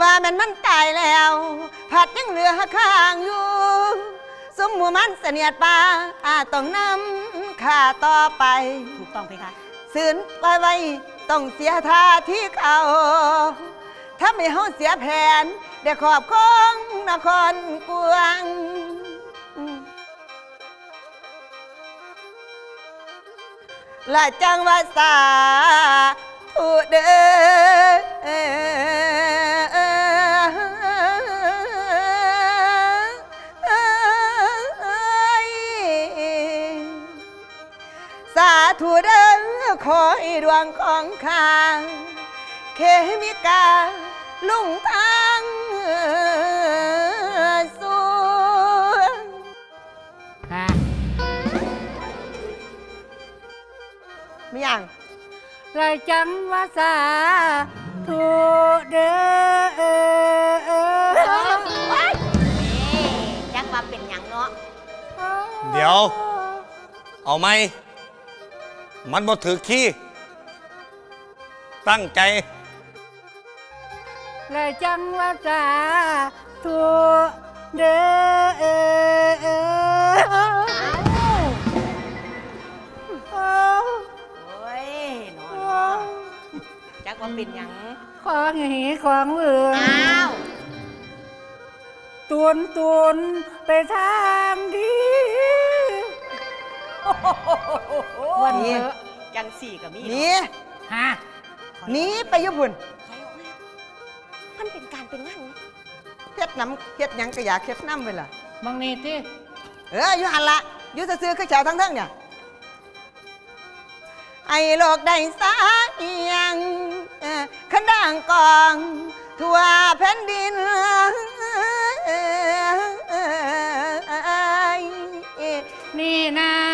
ว่ามันมันตายแล้ว ผัดยังเหลือข้างอยู่ สมมูมันเสนียดปลาอาต้องนำข้าต่อไป ถูกต้องเพคะสืนไปไว้ต้องเสียท่าที่เขาถ้าไม่เฮาเสียแผนเดี๋ยวขอบของนครกวงและจังว่าสาผู้เดิน ธุเด้อขอให้ดวงของข้าง เคมิกาลุงทางสุงฮะไม่ยังไรจังวาสาธุเด้อจัว่าเป็นยังเนาะ เดี๋ยว เอาไหม มันบ่ถือขี้ ตั้งใจ และจังว่าจะตัวเด้อโอ้ยนอนบ่จักว่าเป็นหยังของหีของเอืองอ้าวตุนตุนไปทางที่ วันเยอจังสี่กับมีหนี่ฮะนีไปญี่ปุ่นมันเป็นการเป็นงานเฮ็ดน้ำเฮ็ดยังกระยาเฮ็ดน้ำเวล่ะบางนี่ที่เอออยู่หันละอยู่ซื้อๆคือแถาทั้งทั้งเนี่ยไอ้โลกได้สาเอียงขันด่างกอง ทั่วแผ่นดินนี่นะ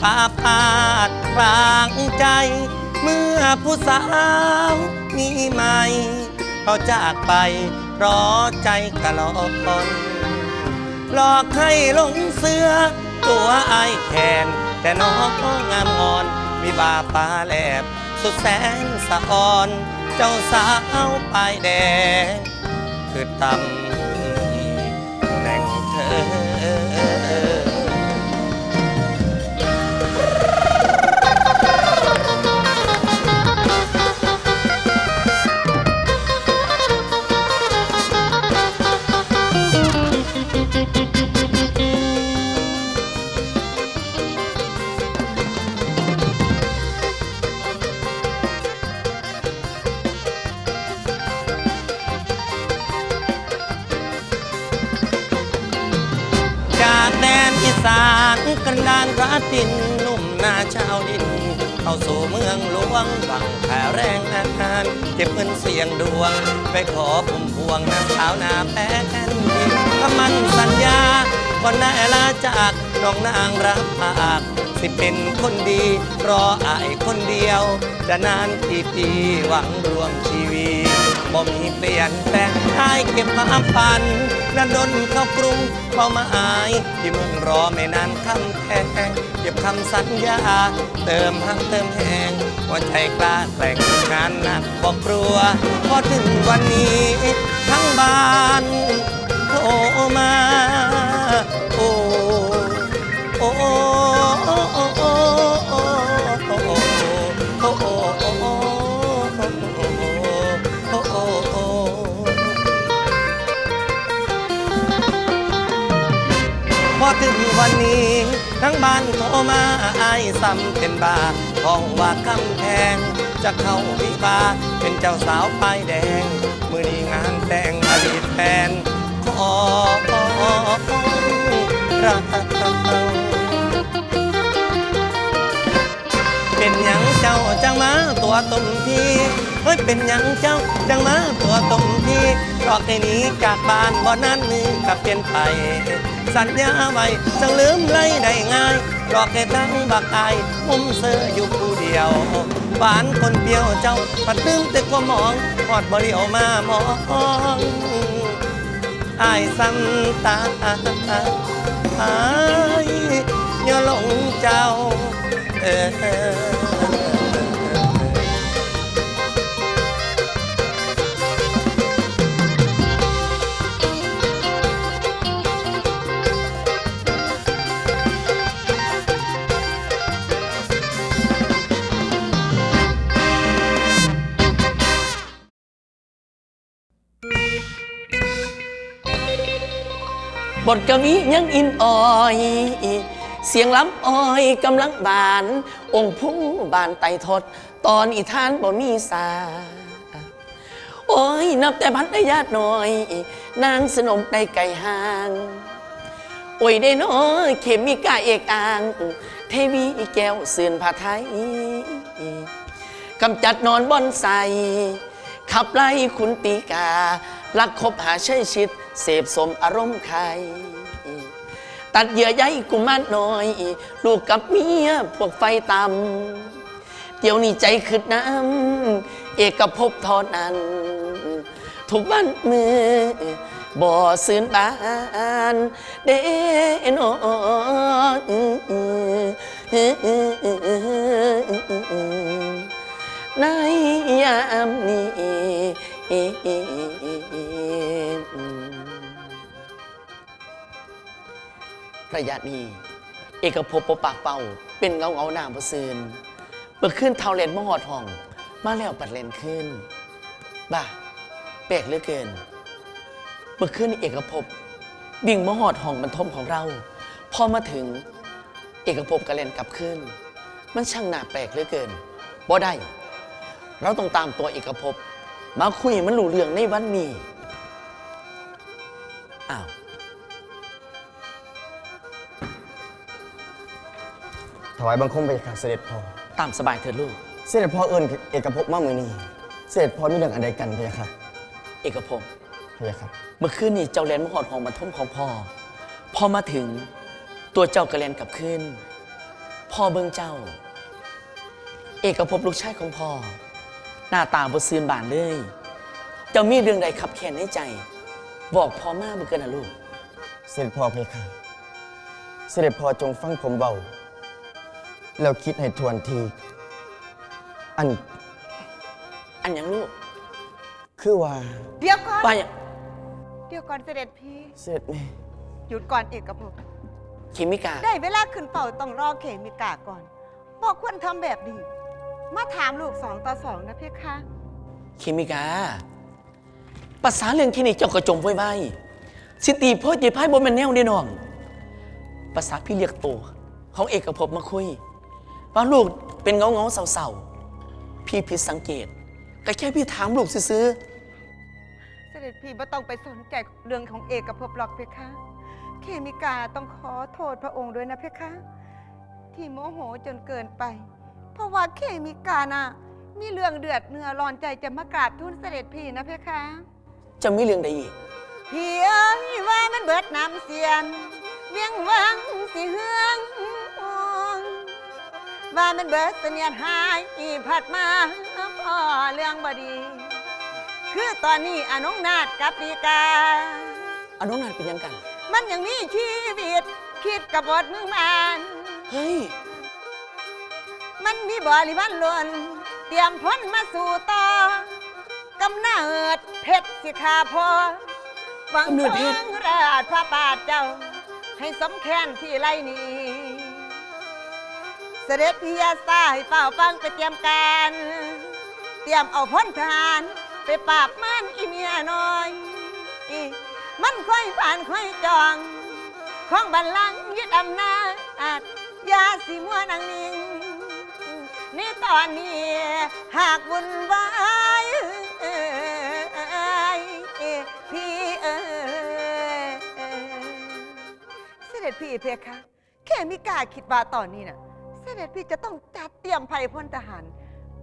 ภาพาดพรางใจ เมื่อผู้สาวมีใหม่เขาจากไปรอใจกะลอนหลอกให้หลงเสื้อ ตัวไอแขนแต่น้องงามงอนมีบาฟ้าแลบ สุดแสงสะอ่อน เจ้าสาวปลายแดงคือตำ กินนุ่มนาชาวดิน เข้าสู่เมืองหลวงบังแผ่แรงนาทาน เก็บเงินเสี่ยงดวง ไปขอพุ่มพวงนางสาวนาแป้นดินถ้ามันสัญญาก่อนแน่ลาจากน้องนางรับปากสิเป็นคนดี รอไอาคนเดียว จะนานกี่ปีหวังรวมชีวิต บ่มีเปลี่ยนแปลงท้ายเก็บมาปันนันดนเข้ากรุงเข้ามาอาย ที่มึงรอไม่นานคำแพงเก็บคำสัญญา เติมหักเติมแหงว่าใจกล้าแต่งงานหนักบอกกลัว พอถึงวันนี้ ทั้งบ้านโทรมา ถึงวันนี้ ทั้งบ้านโทรมาอายซ้ำเป็นบาห้องว่าคำแพงจะเข้าวิวาเป็นเจ้าสาวป้ายแดง มือนี้งานแต่งอดีตแฟนขอขอรักเป็นยังเจ้าจังมาตัวตมพี่เฮ้ยเป็นยังเจ้าจังมาตัวตมพี่หลอกให้หนี้จากบ้านบ่นั้นมือกับเป็นไป สัญญาไว้จังลืมไล่ได้ง่ายหลอกให้ทั้งบักอายมุมเสืออยู่ผู้เดียวหวานคนเดียวเจ้าปัดลืมแต่ความมองหอดบ่เลียวมามองอายซ้ำตาอายอย่าหลงเจ้าเออ บทกวียังอินอ่อย เสียงล้ำอ้อยกำลังบาน องค์ผู้บานไตทด ตอนอีทานบ่มีสา โอ้ย นับแต่พันได้ญาติน้อย นางสนมได้ไก่ห่าง โอ้ยได้น้อยเขมิกาเอกอ่าง เทวีแก้วเสื่อนผาไทยกำจัดนอนบอนใสขับไล่คุณตีกาลักคบหาใช้ชิด เสพสมอารมณ์ใคร ตัดเหยื่อใยกุมารน้อย ลูกกับเมียพวกไฟต่ำเดี๋ยวนี้ใจขึ้นน้ำเอกภพทอนั้น ทุกวันมือบ่อซื่นบานเดนในยามนี้ ระยะนี้ เอกภพปปากเป่า เป็นเงาเงาหนามประซืนเปิดขึ้นเท่าเลนมหอดห้อง มาแล้วปัดเลนขึ้น บ้าแปลกเหลือเกินเมื่อคืนเอกภพวิ่งมหอดห้องบรรทมของเรา พอมาถึง เอกภพกระเลนกลับขึ้น มันช่างหนาแปลกเหลือเกินบ่ได้ เราต้องตามตัวเอกภพมาคุยมันหรูเรื่องในวันนี้ ถวายบังคมไปค่ะเสด็จพ่อตามสบายเถิดลูก เสด็จพ่อเอิญเอกภพมามือนี้ เสด็จพ่อมีเรื่องอันใดกันพะยะค่ะเอกภพพะยะค่ะเมื่อคืนนี้เจ้าแลนมาหอดห้องบรรทมของพ่อพอมาถึงตัวเจ้ากระเลนกลับขึ้น พ่อเบิ่งเจ้า เอกภพลูกชายของพ่อ หน้าตาบซืนบานเลย เจ้ามีเรื่องใดขับแค้นในใจ บอกพ่อมาเมื่อเกินนะลูก เสด็จพ่อพะยะค่ะเสด็จพ่อจงฟังผมเบา แล้วคิดให้ทวนที อัน อันหยังลูกคือว่าเดี๋ยวก่อน ว่าอย่างเดี๋ยวก่อนเสด็จพี่ เสด็จแม่หยุดก่อนเอกภพเคมิกา ได้เวลาขึ้นเป่าต้องรอเขมิกาก่อนบอกควรทำแบบนี้ มาถามลูกสองต่อสองนะเพคะเคมิกา ภาษาเรื่องที่นี่เจ้ากระจมไว้ไว้สิตีพ่อเจ็บไพ่บนแมนแนวเด้น้อง ภาษาพี่เรียกตัวของเอกภพมาคุย ว่าลูกเป็นเงาเงาๆเศร้าๆพี่ผิดสังเกตก็แค่พี่ถามลูกซื้อเสด็จพี่ไม่ต้องไปสนใจเรื่องของเอกภพหรอกเพคะ เคมิกาต้องขอโทษพระองค์ด้วยนะเพคะ ที่โมโหจนเกินไป เพราะว่าเคมิกาน่ะมีเรื่องเดือดเนื้อร้อนใจจะมากราบทูลเสด็จพี่นะเพคะๆจะมีเรื่องใดอีกพี่เอ้ยว่ามันเบิดน้ำเสียนเวียงวังสิเฮือง ว่ามันเบิดเสนียดหายอีผัดมาพ่อเรื่องบดี คือตอนนี้อนุนาถกับปีกาอันน้องนานเป็นยังกัน มันยังมีชีวิตคิดกับบทมึงมันเฮ้ย มันมีบริวันล้วนเตรียมพ้นมาสู่ต่อกำเนิดเพชรสิขาพอหวังกำเนิดเพทชรองราชพระบาทเจ้า ให้สมแค้นที่ไรนี้ เสด็จพิยาสายเฝ้าฟังไปเตรียมการ เตรียมเอาพ้นทหารไปปราบมันอีเมียน้อย มันค่อยผ่านค่อยจอง ของบัลลังก์ยึดอำนาจยาสีมัวนางนิงในตอนนี้หากบุญไว้พี่เอ๋ยเสด็จพี่เพคะ แค่มิกล้าคิดว่าตอนนี้น่ะ เสด็จพี่จะต้องจัดเตรียมภัยพลทหาร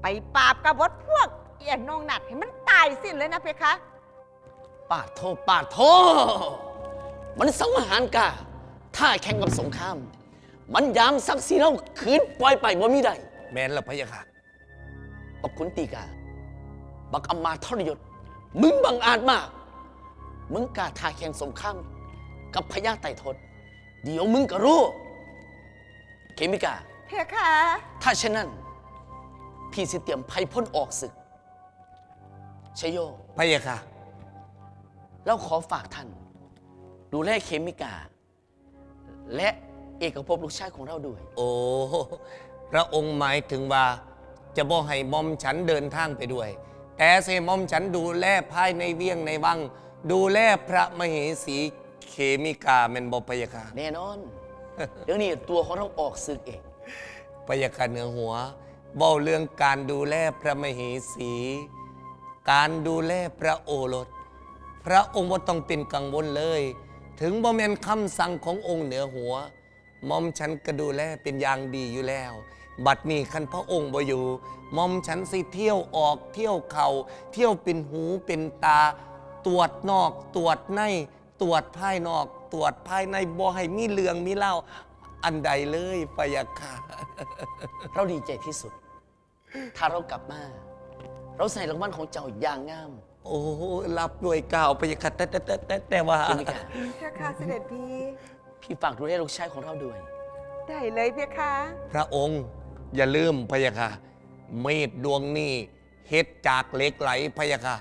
ไปปราบกบฏพวกเอียนนองหนัดให้มันตายสิ้นเลยนะเพคะ ปาดโทปาดโท มันสังหารกาถ้าแข่งกับสงคราม มันยามศักดิ์ศรีเราคืนปล่อยไปบ่มีใดแม่นละพะยะค่ะ บักขุนตีกา บักอำมาตย์ทรยศ มึงบังอาจมาก มึงกล้าท้าแข่งสงคราม กับพญาไต่ทศเดี๋ยวมึงก็รู้ เคมิกา เพคะ ถ้าเช่นนั้น พี่สิเตรียมไพ่พ้นออกศึกชยโยพะยะค่ะแล้วขอฝากท่าน ดูแลเคมิกา และเอกภพลูกชายของเราด้วย โอ้พระองค์หมายถึงว่า จะบ่ให้หมอมฉันเดินทางไปด้วย แต่เสหมอมฉันดูแลภายในเวียงในวัง ดูแลพระมเหสีเคมิกาแม่นบ่พะยะค่ะ แน่นอน เดี๋ยวนี้ตัวของเราออกศึกเอง พะยะค่ะเหนือหัวเบ้าเรื่องการดูแลพระมเหสี การดูแลพระโอรส พระองค์บ่ต้องเป็นกังวลเลย ถึงบ่แมนคำสั่งขององค์เหนือหัวมอมฉันก็ดูแลเป็นอย่างดีอยู่แล้ว บัดนี้คันพระองค์บ่อยู่มอมฉันสิเที่ยวออกเที่ยวเขาเที่ยวเป็นหูเป็นตา ตรวจนอก ตรวจในตรวจภายนอก ตรวจภายในบ่ให้มีเรื่องมีเล่า อันใดเลยพะยะค่ะเราดีใจที่สุด ถ้าเรากลับมา เราใส่รางวัลของเจ้าอย่างงาม โอ้รับด้วยกล่าวพะยะค่ะแต่แต่แต่แต่แต่ว่าเคมิกาเพคะเสด็จพี่พี่ฝากดูแลลูกชายของเราด้วย ได้เลยเพคะพระองค์อย่าลืมพะยะค่ะเมดดวงนี้เฮ็ดจากเหล็กไหลพะยะค่ะ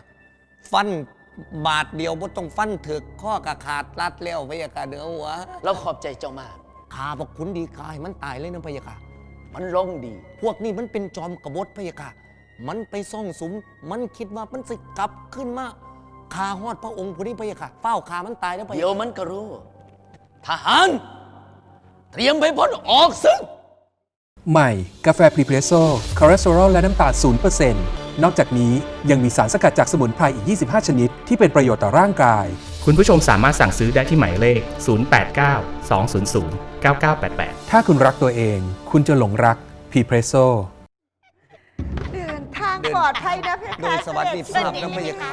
ฟันบาทเดียวบ่ต้องฟันถึกข้อกระขาดรัดแล้วพะยะค่ะเนื้อหัว เราขอบใจเจ้ามาก ขาบอกคุณดีกายมันตายเลยนะพะยะค่ะ มันร้องดี พวกนี้มันเป็นจอมกบฏพะยะค่ะ มันไปซ่องสุม มันคิดว่ามันสิกลับขึ้นมาคาฮอดพระองค์ผู้นี้พะยะค่ะเฝ้าขามันตายแล้วพะเดี๋ยะยวค่ะมันก็รู้ ทหาร เตรียมไปพ้นออกศึก ใหม่ กาแฟพรีเพรสโซ่คอเลสเตอรอลและน้ำตาล0%น นอกจากนี้ยังมีสารสกัดจากสมุนไพรอีก 25 ชนิด ที่เป็นประโยชน์ต่อร่างกาย คุณผู้ชมสามารถสั่งซื้อได้ที่หมายเลข 089 200 9988 ถ้าคุณรักตัวเอง คุณจะหลงรักพรีเพรสโซ่เดินทางปลอดภัยนะเพคะโดยสวัสดิภาพนะพะยะค่ะ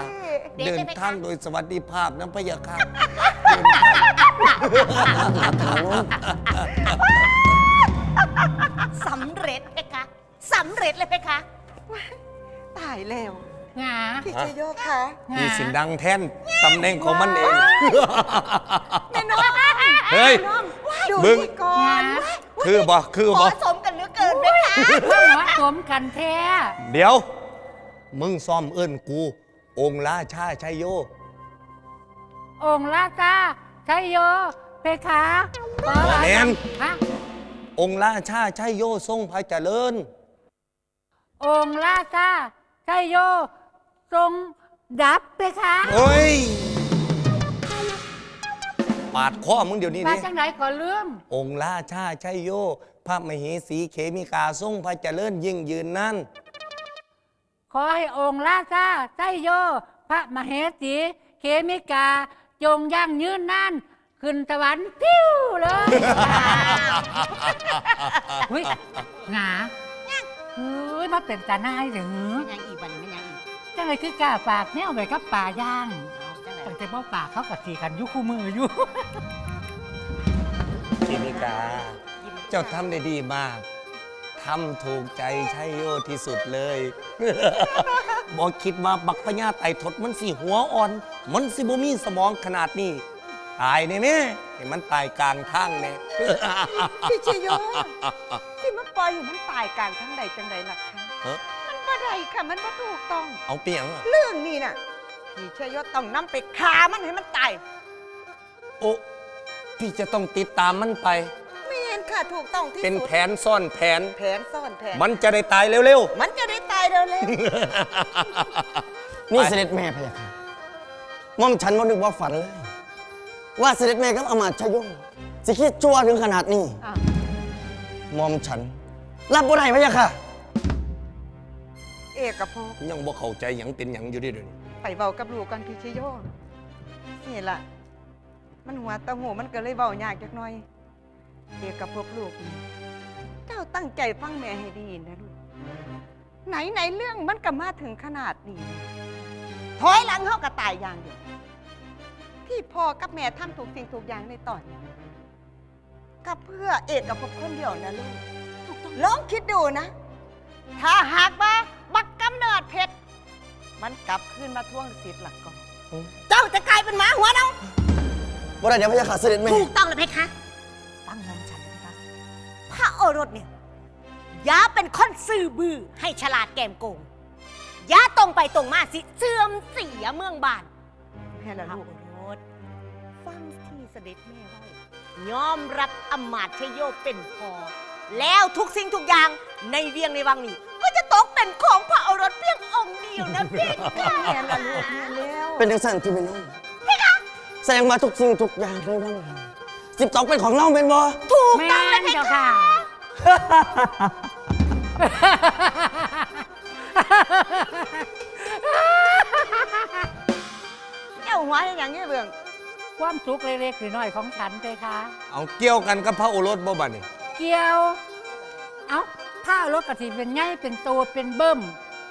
เสด็จพี่เดินทางโดยสวัสดิภาพนะพะยะค่ะสำเร็จเพคะสำเร็จเลยเพคะ ตายแล้วหงาพี่ชโยค่ะหงามีสิ่งดังแท่นตำแหน่งของมันเอง แม่น้องเฮ้ยน้องดูมึง นี่ก่อหงานคือบ่คือเหบ่มาะสมกันเหลือเกินเพคะว่าเหมาะสมกันแท้เดี๋ยว มึงซ่อมเอิ้นกู องค์ราชาชัยโย องค์ลาซาชัยโยเพคะขอบ่แม่น ฮะองค์ราชาชัยโยทรงพระเจริญ องค์ลาซา ชัยโยทรงดับเพคะเฮ้ย ปาดข้อมึงเดี๋ยวนี้มาดิจังไหนขอลืมองค์ราชาชัยโย พระมเหสีเขมิกาทรงพระเจริญยิ่งยืนนั่น ขอให้องค์ลาซาชัยโย พระมเหสี เคมิกา จงยั่งยืนนั่น ขึ้นสวรรค์พิ้วเลยเฮ้ยหงาเฮ้ ยมาเป็นตาหน้ายหรือยังอีกบันไม่ยังอีกจังไรคือกล้าฝากแนวไว้กับป่าย่างเอาจังไหนตั้งแต่บ่ป่าเขากับสีกันอยุคู่มืออยู่เขมิกา เจ้าทำได้ดีมากทำถูกใจชัยโยที่สุดเลย บอกคิดว่าบักพญาไต่ทดมันสิหัวอ่อน มันสิบ่มีสมองขนาดนี้ ตายเนี่ยแม่ให้มันตายกลางทางแน่พี่ชโยที่มันปล่อยให้มันตายกลางทั้งใดจังใดล่ะ คะเอ้อมันบ่ได้ค่ะมันบ่ถูกต้อง เอาเปียงอะเรื่องนี้น่ะพี่ชโยต้องนำไปฆ่ามันให้มันตายโอ้พี่จะต้องติดตามมันไปไม่เห็นค่ะถูกต้องที่เป็นสุดแผนซ่อนแผน แผนซ่อนแผนมันจะได้ตายเร็วมันจะได้ตายเร็วนี่เสด็จแม่พะยะค่ะม่อมฉันว่านึกว่าฝันเลย ว่าเสด็จแม่กับอามาตย์ชยงสิคิดจัวถึงขนาดนี้ๆอะม่อมฉัน รับบ่ได้พะยะค่ะ เอกภพๆยังบ่เข้าใจหยังเป็นหยังอยู่เดิเดี๋ยวนี้ไปเบากับลูกกันพี่ชโยนี่ล่ะ มันหัวตะหูมันก็เลยเบายากจักหน่อย เอกภพลูกนี่เจ้าตั้งใจฟังแม่ให้ดีนะลูก ไหนไหนๆเรื่องมันก็มาถึงขนาดนี้ถอยหลังเฮาก็ตายอย่างเดียว ที่พ่อกับแม่ทำถูกสิ่งถูกอย่างในตอนนี้ก็เพื่อเอกกับพบคนเดียวนะลูกลองคิดดูนะ ถ้าหากว่า บักกำเนิดเพชรมันกลับขึ้นมาท่วงสิทธิ์หลักก่อนเจ้าจะกลายเป็นหมาหัวเนาบ่ได้เดี๋ยวพระยาค่ะเสด็จแม่ถูกต้องเลยเพคะฟังน้องฉันนะคะพระโอรสเนี่ยอย่าเป็นคนซื่อบื้อให้ฉลาดแกมโกงอย่าตรงไปตรงมาสิเสื่อมเสียเมืองบานแม่ละพระลูกโอรสฟังที่เสด็จแม่ไว้ยอมรับอำมาตย์ชโยเป็นพอ แล้วทุกสิ่งทุกอย่างในเวียงในวังนี้ ก็จะตกเป็นของพระโอรสเพียงองค์เดียวนะเพคะแม่ละลูกแม่แล้วเป็นจังสันที่เป็นน้องแสดงมาทุกสิ่งทุกอย่างในวังเราสิบตอกเป็นของเราเป็นบ่ถูกแม่ต้องเลยนเพเจ้าคะค่ะเจ้าหัวอย่างนี้เบื่องความสุขเล็กๆน้อยๆของฉันเพคะเอาเกี่ยวกันกับพระโอรสบ่บัดนี่เกี่ยว เอ้าถ้ารถกระสีเป็นไงเป็นโตเป็นเบิ่ม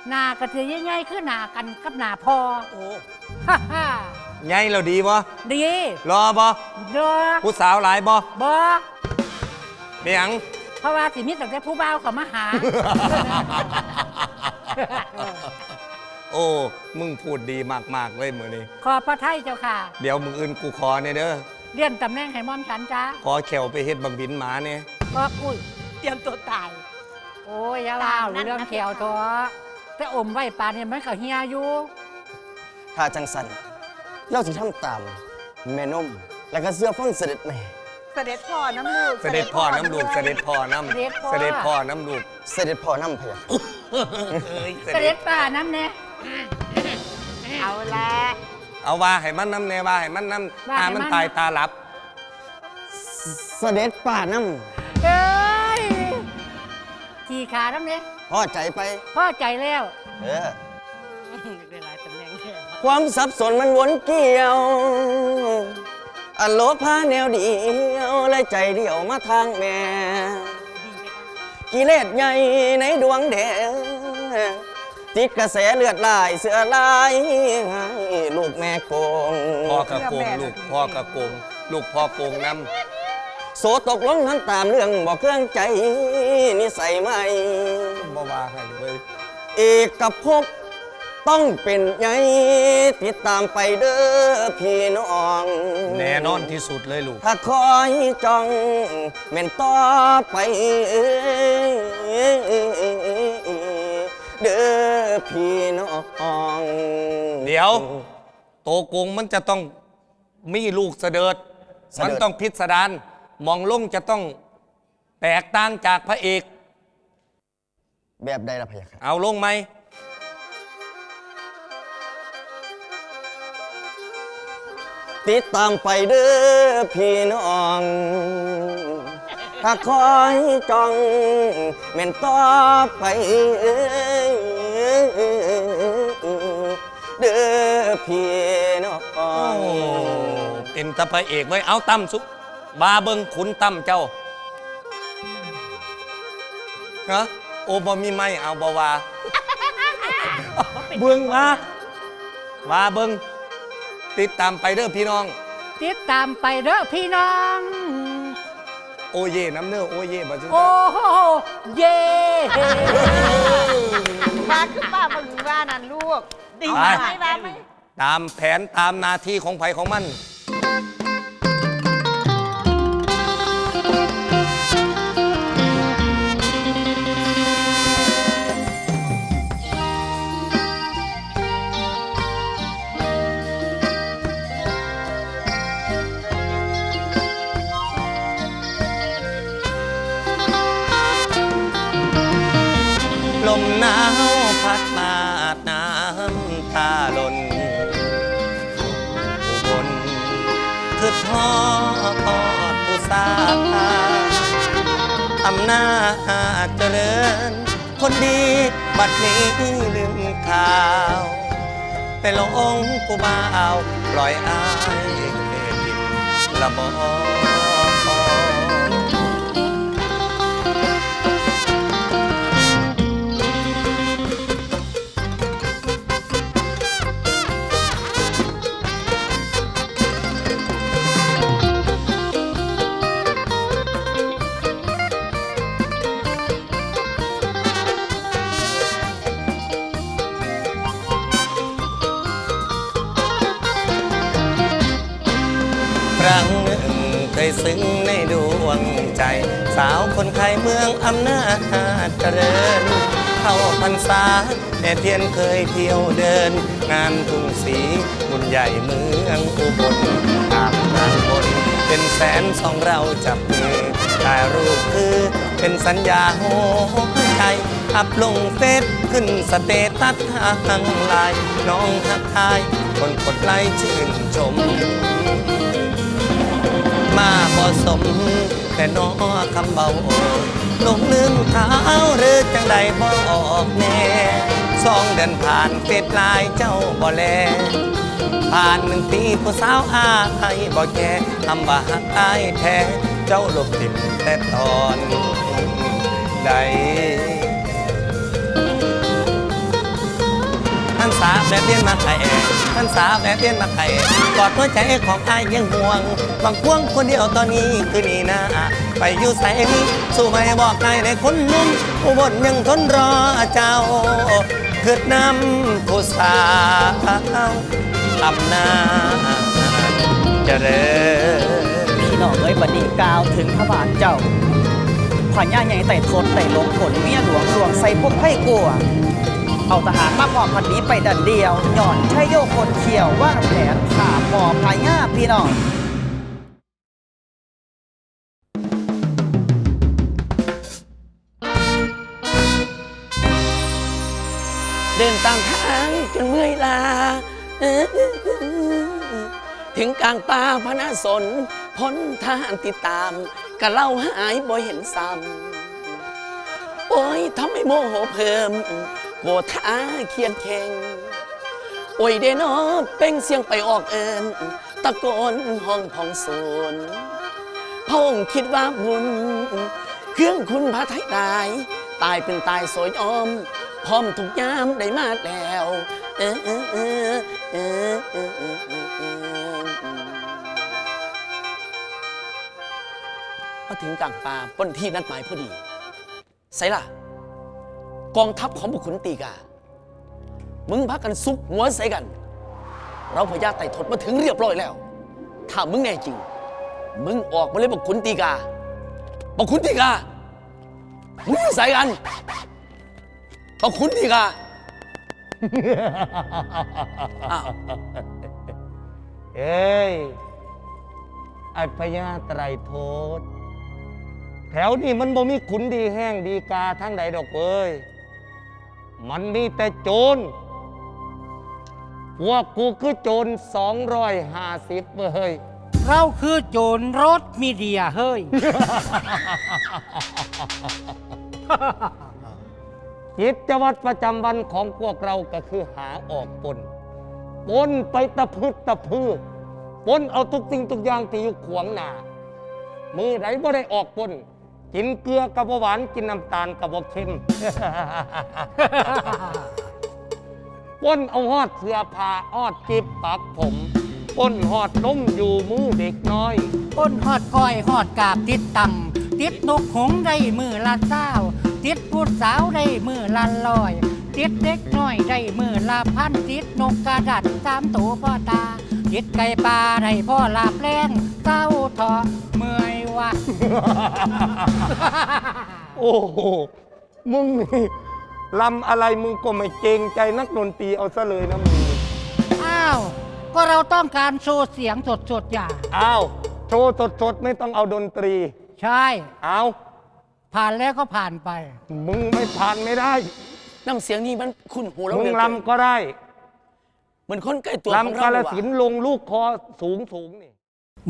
หนากระสีใหญ่ๆคือหนากันกับหนาพอโอ้ฮ่าฮ่าใหญ่แล้วดีบ่ดีรอบ่เด้อผู้สาวหลายบ่บอเมียงเพราะว่าสิมีตั้งแต่ผู้บ่าวเขามาหา โอ้ มึงพูดดีมาก ๆ เลยมือนี้ขอพระไทยเจ้าค่ะ เดี๋ยวมึงอื่นกูขอเนี่ยเด้อเลื่อนตำแหน่งให้ม่อมฉันจ้าขอแขวไปเฮ็ดบังบินหมาเนี่ย ก็อุ้ยเตรียมตัวตาย โอ้ยอยาลาวเรื่องแขวทอแต่อมไว้ปานเนี่ยมันก็เฮียอยู่ ถ้าจังสันเราสิทำตามแม่นม แล้วก็เสื้อฟังเสด็จแม่ เสด็จพ่อน้ำลูกเสด็จพ่อน้ำลูกเสด็จพ่อน้ำเสด็จพ่อน้ำลูกเสด็จพ่อน้ำพะยาเอ้ยเสเสด็ด็จจป่าน้ำเนี่ยเอาละ เอาว่าให้มันน้ำแน่ว่าให้มันน้ำว่าตาให้มันมันตายตาหลับ เสด็จป่าน้เอ้ย ขี่ขาน้ำเนี่ยำพอใจไปพอใจแล้ว เออ ได้หลายตำแหน่งแทนความสับสนมันวนเกี่ยวอโลพาแนวเดียวเลยใจเดียวมาทางแม่กิเลสใหญ่ในดวงแดงติดกระแสเลือดลายเสือลายให้ลูกแม่โกงพ่อกระโกงลูกพ่อกระโกงลูกพ่อโกงน้ โสตกลงนั้นตามเรื่องบอกเครื่องใจนิสัยไม่ำบ่ว่าให้เว้ยเอกภพต้องเป็นไงติดตามไปเด้อพี่น้อง แน่นอนที่สุดเลยลูก ถ้าคอยจ้องแม่นต่อไป เด้อพี่น้อง เดี๋ยว โตโกงมันจะต้องมีลูกเสดิร์ดเสด็จมันต้องพิสดาร มองลงจะต้องแตกต่างจากพระเอก แบบใดล่ะพะยะค่ะเอาลงไหม ติดตามไปเด้อพี่น้อง ถ้าคอยจ้องแม่นต่อไปเด้อพี่น้องโอ้เป็นตะพระเอกไว้ยเอาตั้มสุ บาเบิงขุนตั้มเจ้าฮะโอ้บ่มีไม่เอาบ่ว่าเบิ่งมาว่าเบิงติดตามไปเด้อพี่น้อง ติดตามไปเด้อพี่น้อง โอเย่น้ำเนื้อโอเย่บ่จุโอ้โหเย่มาขึ้นป้ามาหรือว่านั่นลูกดีเอามากไหมว่าไหม ตามแผนตามหนาที่ของไผของมัน มหนาวพัดมาน้ำตาหล่นอุบลคือทอดทอดผู้สาอำนาจเจริญ คนดีบัดนี้ลืมข่าวไปหลงผู้บ่าวปล่อยอายเกดินละบอ ซึ้งในดวงใจ สาวคนไทยเมืองอำนาจเจริญ เข้าพรรษาแม่เทียนเคยเที่ยวเดิน งานทุ่งสีบุญใหญ่เมืองอุบลอาบน้ำบนเป็นแสนสองเราจับมือถ่ายรูปคือเป็นสัญญาโหใจอัพลงเฟซขึ้นสเตตัสทางไลน์น้องทักทาย คนกดไลค์ชื่นชม มาพอสม แต่นอคำเบาลงลืมเท้าหรือจังใดบออกแน่สองเดือนผ่านเฟซไลน์เจ้าบ่แลผ่านหนึ่งปีผู้สาวอายบ่แก่ทำว่าหักอายแท้เจ้าหลบติดแต่ตอนใดท่านสาแบบเลี้ยนมาไข่ท่านสาแบบเลี้ยนมาไข่กอดหัวใจของอายยังห่วง บางพวงคนเดียวตอนนี้คือนี่นะไปอยู่ใส่สู้ไม่บอกใครในคนนุ่มอุบลยังทนรอเจ้าเกิดน้ำผู้สาวลำนาเจริญพี่น้องเอ้ยบัดนี้กล่าวถึงพระบาทเจ้าขวัญย่าใหญ่ไต่ทนไต่หลงผลเมียหลวงหลวงใส่พวกไพ่กลัว เอาทหารมาพอพันนี้ไปดันเดียว หย่อนใช่โยกคนเขียวว่างแผนผ่าพอพาย่าพี่น้อง เดินตามทางจนเมื่อยลา ถึงกลางป่าพนาสนพ้นทหารติดตามกะเล่าหายบ่เห็นซ้ำโอ้ยทำให้โมโหเพิ่มโกรธาเคียนเข่งโอ้ยเดนอเป้งเสียงไปออกเอินตะโกนห้องพองสวนพระองค์คิดว่าบุญเครื่องคุณพระไทยตาย ตายเป็นตายสวยอม พร้อมทุกยามได้มาแล้ว เออเออเออเออเออเออเออเออมาถึงกลางป่าบนที่นัดหมายพอดีใส่ล่ะ กองทัพของบุคคลตีกา มึงพักกันซุกหัวใส่กัน เราพญาไต่ทดมาถึงเรียบร้อยแล้ว ถ้ามึงแน่จริง มึงออกมาเลยบอกขุนตีกาบอกขุนตีกามึงอยู่ใส่กัน บอกขุนตีกาอ้าวเอ้ยไอ้พญาไตรโทษ แถวนี้มันบ่มีขุนดีแห้งดีกาทั้งใดดอกเอ้ย มันมีแต่โจร พวกกูคือโจรสองร้อยห้าสิบเว้ย เราคือโจรรถมีเดียเฮ้ย กิจวัตรประจำวันของพวกเราก็คือหาออกปนปนไปตะพืดตะพือปนเอาทุกสิ่งทุกอย่างที่อยู่ขวางหน้ามือไหนบ่ได้ออกปนกินเกลือกับหวานกินน้ำตาลกับบ่เค็มปนเอาหอดเสื้อผ้าออดจิบปักผมปนหอดนมอยู่มือเด็กน้อยก้นหอดก้อยหอดกาบติดตังติดนกหงได้มือละเศร้า ติดผู้สาวได้มือละลอย ติดเด็กน้อยได้มือละพันติดนกกระดัดสามตัวพ่อตา ติดไก่ปลาได้พ่อลาบแรงเศร้าทอเมื่อยวะ โอ้โห มึงนี่ลำอะไรมึงก็ไม่เกรงใจนักดนตรีเอาซะเลยนะมึง อ้าว ก็เราต้องการโชว์เสียงสดๆอย่างอ้าว โชว์สดๆ ไม่ต้องเอาดนตรี ใช่ เอา ผ่านแล้วก็ผ่านไป มึงไม่ผ่านไม่ได้ น้ำเสียงนี้มันคุ้นหูเรามึเหงลือเกินลำก็ได้เหมือนคนใกล้ตัวของลำเรากาลเลยสินว่ะธุ์ลงลูกคอสูงสูงๆนี่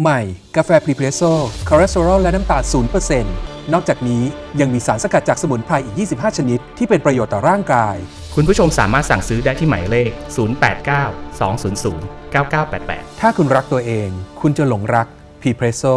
ใหม่ กาแฟพรีเพรสโซ่คอเลสเตอรอลและน้ำตาล0%นนอกจากนี้ยังมีสารสกัดจากสมุนไพรอีก 25 ชนิด ที่เป็นประโยชน์ต่อร่างกาย คุณผู้ชมสามารถสั่งซื้อได้ที่หมายเลข 089 200 9988 ถ้าคุณรักตัวเอง คุณจะหลงรักพรีเพรสโซ่